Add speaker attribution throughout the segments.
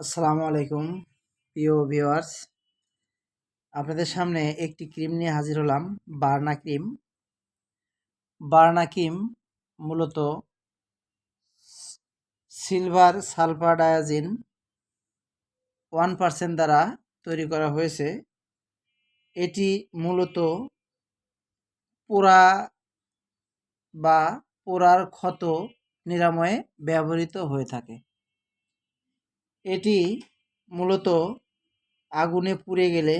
Speaker 1: আসসালামু আলাইকুম, প্রিয় ভিউয়ার্স। আপনাদের সামনে একটি ক্রিম নিয়ে হাজির হলাম, বার্না ক্রিম। বার্না ক্রিম মূলত silver sulphur diazine one percent দ্বারা তৈরি করা হয়েছে। এটি মূলত পোড়া বা পোড়ার ক্ষত নিরাময়ে ব্যবহৃত হয়ে থাকে। এটি মূলত আগুনে পুড়ে গেলে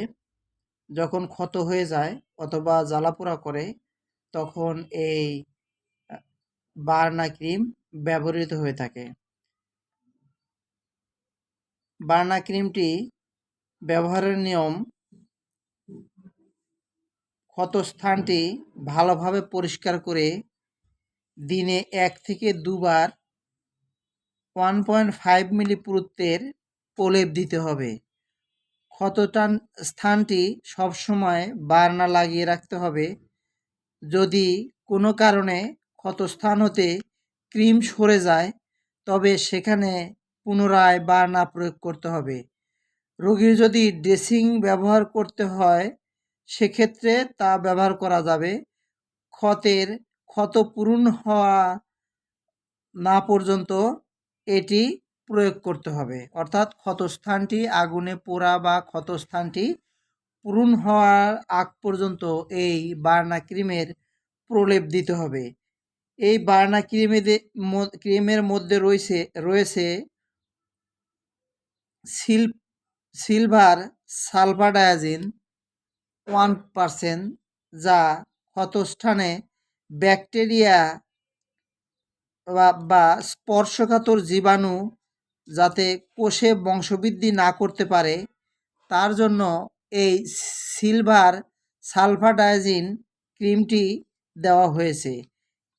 Speaker 1: যখন ক্ষত হয়ে যায় অথবা জ্বালাপোড়া করে, তখন এই বার্না ক্রিম ব্যবহৃত হয়ে থাকে। বার্না ক্রিমটি ব্যবহারের নিয়ম ক্ষতস্থানটি ভালোভাবে পরিষ্কার করে দিনে এক থেকে দুবার ওয়ান পয়েন্ট ফাইভ মিলি পুরুত্বের প্রলেপ দিতে হবে। ক্ষতটান স্থানটি সবসময় বার্না লাগিয়ে রাখতে হবে। যদি কোনো কারণে ক্ষতস্থান হতে ক্রিম সরে যায়, তবে সেখানে পুনরায় বার্না প্রয়োগ করতে হবে। রোগীর যদি ড্রেসিং ব্যবহার করতে হয়, সেক্ষেত্রে তা ব্যবহার করা যাবে। ক্ষতের, ক্ষত পূরণ হওয়া না পর্যন্ত এটি প্রয়োগ করতে হবে। অর্থাৎ ক্ষতস্থানটি আগুনে পোড়া বা ক্ষতস্থানটি পূরণ হওয়ার আগ পর্যন্ত এই বার্না ক্রিমের প্রলেপ দিতে হবে। এই বার্না ক্রিমে ক্রিমের মধ্যে রয়েছে রয়েছে সিল সিলভার সালফাডায়াজিন ওয়ান পারসেন্ট যা ক্ষতস্থানে ব্যাকটেরিয়া বা স্পর্শকাতর জীবাণু যাতে কোষে বংশবৃদ্ধি না করতে পারে, তার জন্য এই সিলভার সালফাডায়াজিন ক্রিমটি দেওয়া হয়েছে।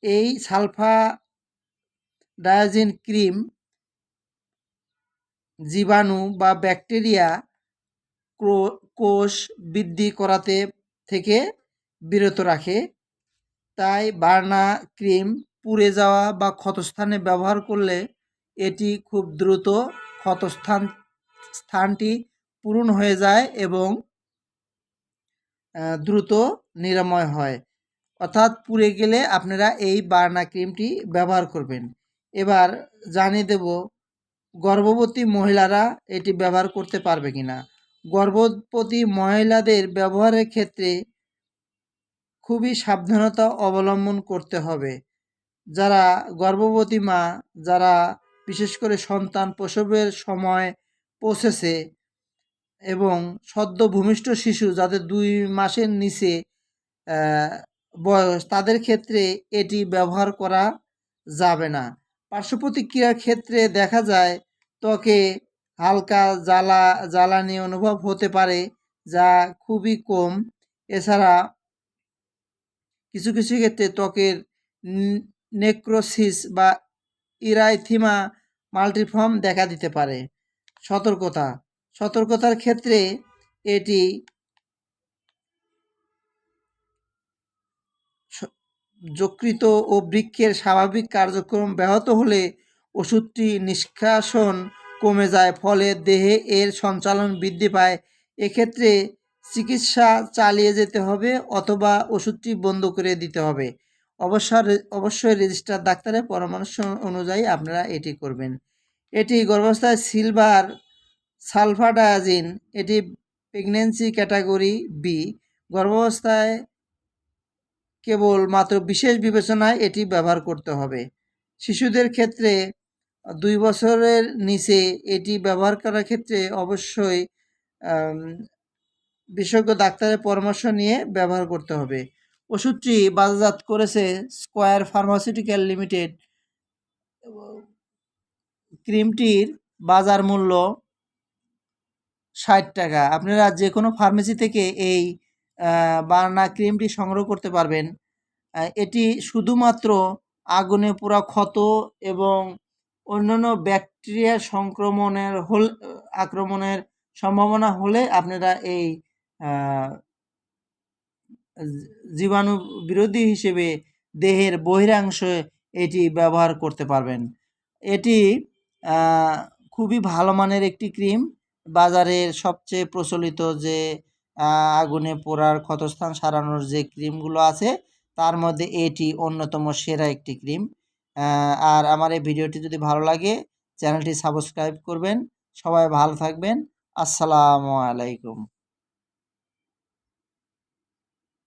Speaker 1: এই সালফা ডায়াজিন ক্রিম জীবাণু বা ব্যাকটেরিয়া কোষ বৃদ্ধি করাতে থেকে বিরত রাখে। তাই বার্না ক্রিম পুড়ে যাওয়া বা ক্ষতস্থানে ব্যবহার করলে এটি খুব দ্রুত ক্ষতস্থান স্থানটি পূরণ হয়ে যায় এবং দ্রুত নিরাময় হয়। অর্থাৎ পুড়ে গেলে আপনারা এই বার্না ক্রিমটি ব্যবহার করবেন। এবার জানিয়ে দেব, গর্ভবতী মহিলারা এটি ব্যবহার করতে পারবে কি না গর্ভবতী মহিলাদের ব্যবহারের ক্ষেত্রে খুবই সাবধানতা অবলম্বন করতে হবে। যারা গর্ভবতী মা, যারা বিশেষ করে সন্তান প্রসবের সময় পৌঁছেছে এবং সদ্য ভূমিষ্ঠ শিশু যাদের দুই মাসের নিচে বয়স, তাদের ক্ষেত্রে এটি ব্যবহার করা যাবে না। পার্শ্ব প্রতিক্রিয়ার ক্ষেত্রে দেখা যায় ত্বকে হালকা জ্বালা, জ্বালানি অনুভব হতে পারে যা খুবই কম। এছাড়া কিছু কিছু ক্ষেত্রে ত্বকের নেক্রোসিস বা ইরাইথিমা মাল্টিফর্ম দেখা দিতে পারে। সতর্কতা। সতর্কতার ক্ষেত্রে এটি যকৃত ও বৃক্ষের স্বাভাবিক কার্যক্রম ব্যাহত হলে ওষুধটি নিষ্কাশন কমে যায়, ফলে দেহে এর সঞ্চালন বৃদ্ধি পায়। এক্ষেত্রে চিকিৎসা চালিয়ে যেতে হবে অথবা ওষুধটি বন্ধ করে দিতে হবে। অবশ্যই অবশ্যই রেজিস্টার ডাক্তারের পরামর্শ অনুযায়ী আপনারা এটি করবেন। এটি গর্ভাবস্থায় সিলভার সালফাডায়াজিন এটি প্রেগনেন্সি ক্যাটাগরি বি গর্ভাবস্থায় কেবল মাত্র বিশেষ বিবেচনায় এটি ব্যবহার করতে হবে। শিশুদের ক্ষেত্রে দুই বছরের নিচে এটি ব্যবহার করার ক্ষেত্রে অবশ্যই বিশেষজ্ঞ ডাক্তারের পরামর্শ নিয়ে ব্যবহার করতে হবে। ওষুধটি বাজারজাত করেছে স্কোয়ার ফার্মাসিউটিক্যাল লিমিটেড। ক্রিমটির বাজার মূল্য ষাট টাকা। আপনারা যে কোনো ফার্মেসি থেকে এই বার্না ক্রিমটি সংগ্রহ করতে পারবেন। এটি শুধুমাত্র আগুনে পুরা ক্ষত এবং অন্যান্য ব্যাকটেরিয়া সংক্রমণের হল, আক্রমণের সম্ভাবনা হলে আপনারা এই জীবাণু বিরোধী হিসেবে দেহের বহিরাংশ এটি ব্যবহার করতে পারবেন। এটি খুবই ভালো মানের একটি ক্রিম। বাজারের সবচেয়ে প্রচলিত যে আগুনে পোড়ার ক্ষতস্থান সারানোর যে ক্রিমগুলো আছে, তার মধ্যে এটি অন্যতম সেরা একটি ক্রিম। আর আমার এই ভিডিওটি যদি ভালো লাগে, চ্যানেলটি সাবস্ক্রাইব করবেন। সবাই ভালো থাকবেন। আসসালামু আলাইকুম।